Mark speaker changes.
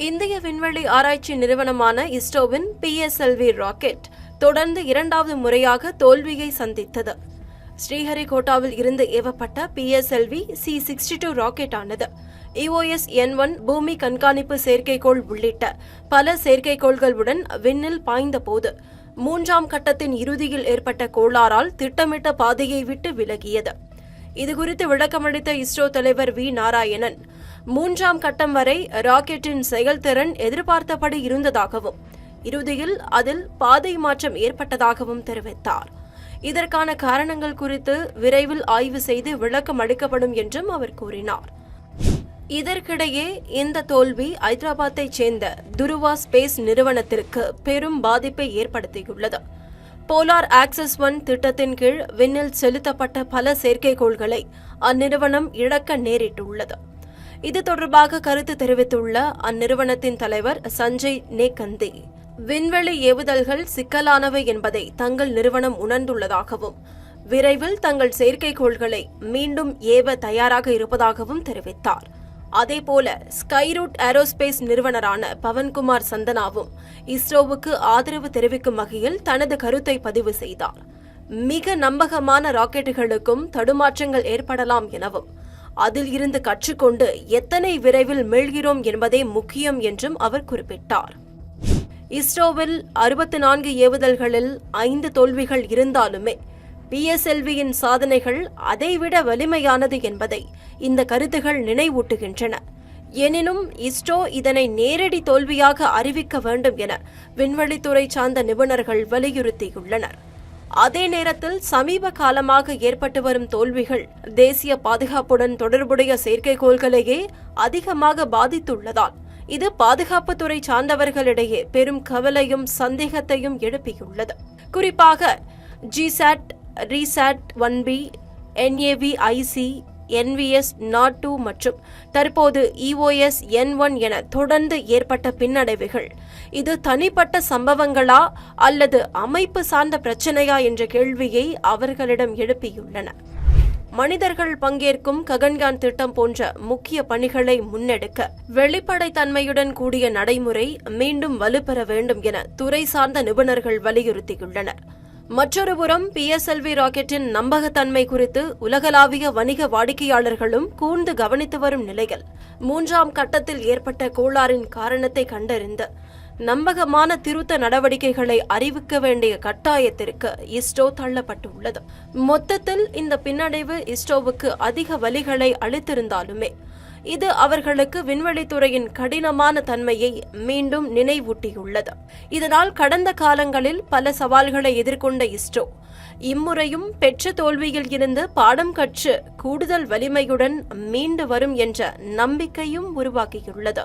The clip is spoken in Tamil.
Speaker 1: இந்திய விண்வெளி ஆராய்ச்சி நிறுவனமான இஸ்ரோவின் பிஎஸ்எல்வி ராக்கெட் தொடர்ந்து இரண்டாவது முறையாக தோல்வியை சந்தித்தது. ஸ்ரீஹரிகோட்டாவில் இருந்து ஏவப்பட்ட PSLV C sixty two rocket ஆனது இஓஎஸ் என் ஒன் பூமி கண்காணிப்பு செயற்கைக்கோள் உள்ளிட்ட பல செயற்கைக்கோள்களுடன் விண்ணில் பாய்ந்தபோது மூன்றாம் கட்டத்தின் இறுதியில் ஏற்பட்ட கோளாறால் திட்டமிட்ட பாதையை விட்டு விலகியது. இதுகுறித்து விளக்கமளித்த இஸ்ரோ தலைவர் வி நாராயணன் மூன்றாம் கட்டம் வரை ராக்கெட்டின் செயல்திறன் எதிர்பார்த்தபடி இருந்ததாகவும் இறுதியில் அதில் பாதை மாற்றம் ஏற்பட்டதாகவும் தெரிவித்தார். இதற்கான காரணங்கள் குறித்து விரைவில் ஆய்வு செய்து விளக்கம் அளிக்கப்படும் என்றும் அவர் கூறினார். இதற்கிடையே இந்த தோல்வி ஐதராபாத்தைச் சேர்ந்த துருவா ஸ்பேஸ் நிறுவனத்திற்கு பெரும் பாதிப்பை ஏற்படுத்தியுள்ளது. போலார் ஆக்சஸ் ஒன் திட்டத்தின் கீழ் விண்ணில் செலுத்தப்பட்ட பல செயற்கைக்கோள்களை அந்நிறுவனம் இழக்க நேரிட்டுள்ளது. இது தொடர்பாக கருத்து தெரிவித்துள்ள அந்நிறுவனத்தின் தலைவர் சஞ்சய் நேகந்தி. விண்வெளி ஏவுதல்கள் சிக்கலானவை என்பதை தங்கள் நிறுவனம் உணர்ந்துள்ளதாகவும் விரைவில் தங்கள் செயற்கைக்கோள்களை மீண்டும் ஏவ தயாராக இருப்பதாகவும் தெரிவித்தார். அதேபோல ஸ்கைரூட் ஏரோஸ்பேஸ் நிறுவனரான பவன்குமார் சந்தனாவும் இஸ்ரோவுக்கு ஆதரவு தெரிவிக்கும் வகையில் தனது கருத்தை பதிவு செய்தார். மிக நம்பகமான ராக்கெட்டுகளுக்கும் தடுமாற்றங்கள் ஏற்படலாம் எனவும் அதில் இருந்து கற்றுக்கொண்டு எத்தனை விரைவில் மீள்கிறோம் என்பதே முக்கியம் என்றும் அவர் குறிப்பிட்டார். இஸ்ரோவில் அறுபத்தி நான்கு ஏவுதல்களில் ஐந்து தோல்விகள் இருந்தாலுமே பிஎஸ்எல்வியின் சாதனைகள் அதைவிட வலிமையானது என்பதை இந்த கருத்துகள் நினைவூட்டுகின்றன. எனினும் இஸ்ரோ இதனை நேரடி தோல்வியாக அறிவிக்க வேண்டும் என விண்வெளித்துறை சார்ந்த நிபுணர்கள் வலியுறுத்தியுள்ளனர். அதே நேரத்தில் சமீப காலமாக ஏற்பட்டு வரும் தோல்விகள் தேசிய பாதுகாப்புடன் தொடர்புடைய செயற்கைக்கோள்களையே அதிகமாக பாதித்துள்ளதால் இது பாதுகாப்புத்துறை சார்ந்தவர்களிடையே பெரும் கவலையும் சந்தேகத்தையும் எழுப்பியுள்ளது. குறிப்பாக GSAT RISAT one B NAV IC NVS nought two மற்றும் தற்போது இஓஎஸ் என் ஒன் என தொடர்ந்து ஏற்பட்ட பின்னடைவுகள். இது தனிப்பட்ட சம்பவங்களா அல்லது அமைப்பு சார்ந்த பிரச்சனையா என்ற கேள்வியை அவர்களிடம் எழுப்பியுள்ளன. மனிதர்கள் பங்கேற்கும் ககன்யான் திட்டம் போன்ற முக்கிய பணிகளை முன்னெடுக்க வெளிப்படைத்தன்மையுடன் கூடிய நடைமுறை மீண்டும் வலுப்பெற வேண்டும் என துறை சார்ந்த நிபுணர்கள் வலியுறுத்தியுள்ளனர். மற்றொருபுறம் பிஎஸ்எல்வி ராக்கெட்டின் நம்பகத்தன்மை குறித்து உலகளாவிய வணிக வாடிக்கையாளர்களும் கூர்ந்து கவனித்து வரும் நிலையில் மூன்றாம் கட்டத்தில் ஏற்பட்ட கோளாறின் காரணத்தை கண்டறிந்து நம்பகமான திருத்த நடவடிக்கைகளை அறிவிக்க வேண்டிய கட்டாயத்திற்கு இஸ்ரோ தள்ளப்பட்டுள்ளது. மொத்தத்தில் இந்த பின்னடைவு இஸ்ரோவுக்கு அதிக வலிகளை அளித்திருந்தாலுமே இது அவர்களுக்கு விண்வெளித்துறையின் கடினமான தன்மையை மீண்டும் நினைவூட்டியுள்ளது. இதனால் கடந்த காலங்களில் பல சவால்களை எதிர்கொண்ட இஸ்ரோ இம்முறையும் பெற்ற தோல்வியில் இருந்து பாடம் கற்று கூடுதல் வலிமையுடன் மீண்டு வரும் என்ற நம்பிக்கையும் உருவாக்கியுள்ளது.